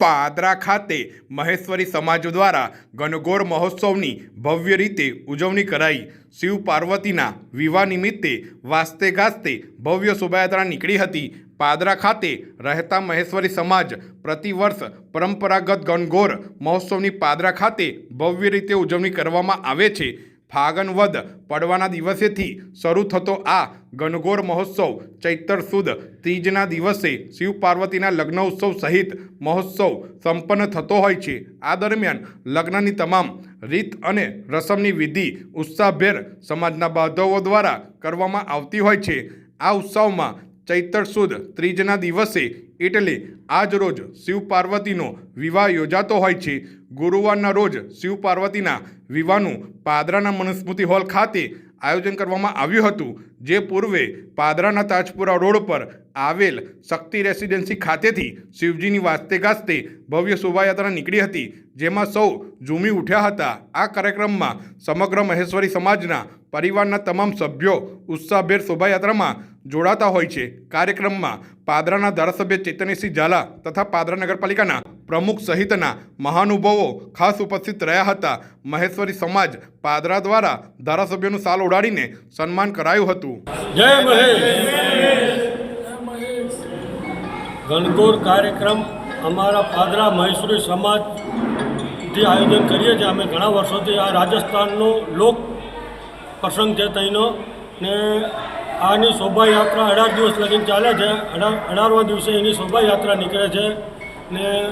પાદરા ખાતે મહેશ્વરી સમાજ દ્વારા ગણગોર મહોત્સવની ભવ્ય રીતે ઉજવણી કરાઈ. શિવ પાર્વતીના વિવાહ નિમિત્તે વાસ્તે ગાસ્તે ભવ્ય શોભાયાત્રા નીકળી હતી. પાદરા ખાતે રહેતા મહેશ્વરી સમાજ પ્રતિવર્ષ પરંપરાગત ગણગોર મહોત્સવની પાદરા ખાતે ભવ્ય રીતે ઉજવણી કરવામાં આવે છે. ફાગણ પડવાના દિવસેથી શરૂ થતો આ ગણગોર મહોત્સવ ચૈતર સુદ ત્રીજના દિવસે શિવ પાર્વતીના લગ્ન ઉત્સવ સહિત મહોત્સવ સંપન્ન થતો હોય છે. આ દરમિયાન લગ્નની તમામ રીત અને રસમની વિધિ ઉત્સાહભેર સમાજના બાંધવો દ્વારા કરવામાં આવતી હોય છે. આ ઉત્સવમાં ચૈતર સુદ ત્રીજના દિવસે એટલે આજ રોજ શિવ પાર્વતીનો વિવાહ યોજાતો હોય છે. ગુરુવારના રોજ શિવ પાર્વતીના વિવાહનું પાદરાના મનુસ્મૃતિ હોલ ખાતે આયોજન કરવામાં આવ્યું હતું, જે પૂર્વે પાદરાના તાજપુરા રોડ પર આવેલ શક્તિ રેસિડેન્સી ખાતેથી શિવજીની વાસ્તે ગાજતે ભવ્ય શોભાયાત્રા નીકળી હતી, જેમાં સૌ ઝૂમી ઉઠ્યા હતા. આ કાર્યક્રમમાં સમગ્ર મહેશ્વરી સમાજના પરિવારના તમામ સભ્યો ઉત્સાહભેર શોભાયાત્રામાં જોડાતા હોય છે. કાર્યક્રમમાં પાદરાના ધારાસભ્ય ચેતનસિંહ ઝાલા તથા પાદરા નગરપાલિકાના પ્રમુખ સહિતના મહાનુભાવો ખાસ ઉપસ્થિત રહ્યા હતા. મહેશ્વરી સમાજ પાદરા દ્વારા ધારાસભ્યનું સાલ ઉડાડીને સન્માન કરાયું હતું. જય ગણગોર કાર્યક્રમ અમારા પાદરા મહેશ્વરી સમાજથી આયોજન કરીએ છીએ. અમે ઘણા વર્ષોથી આ રાજસ્થાનનો લોક પ્રસંગ છે તેનો ને આની શોભાયાત્રા અઢાર દિવસ લગીને ચાલે છે. અઢાર અઢારમા દિવસે એની શોભાયાત્રા નીકળે છે. ને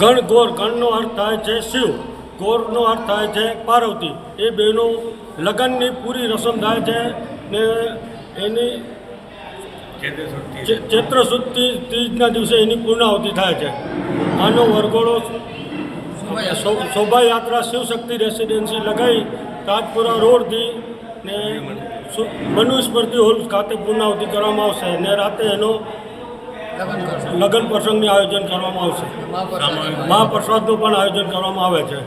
ગણ ગોર ગણનો અર્થ થાય છે શિવ ગોરનો અર્થ થાય છે પાર્વતી. એ બેનું લગ્નની પૂરી રસમ થાય છે ને એની ચૈત્ર સુદ ત્રીજના દિવસે એની પૂર્ણાહુતિ થાય છે. આનો વરઘોડો શોભાયાત્રા. શિવશક્તિ રેસિડેન્સી લગાવી તાજપુરા રોડથી ને સુ- મનુસ્મૃતિ હોલ ખાતે પૂર્ણાહુતિ કરવામાં આવશે ને રાતે એનો લગ્ન પ્રસંગનું આયોજન કરવામાં આવશે. મહાપ્રસાદનું પણ આયોજન કરવામાં આવે છે.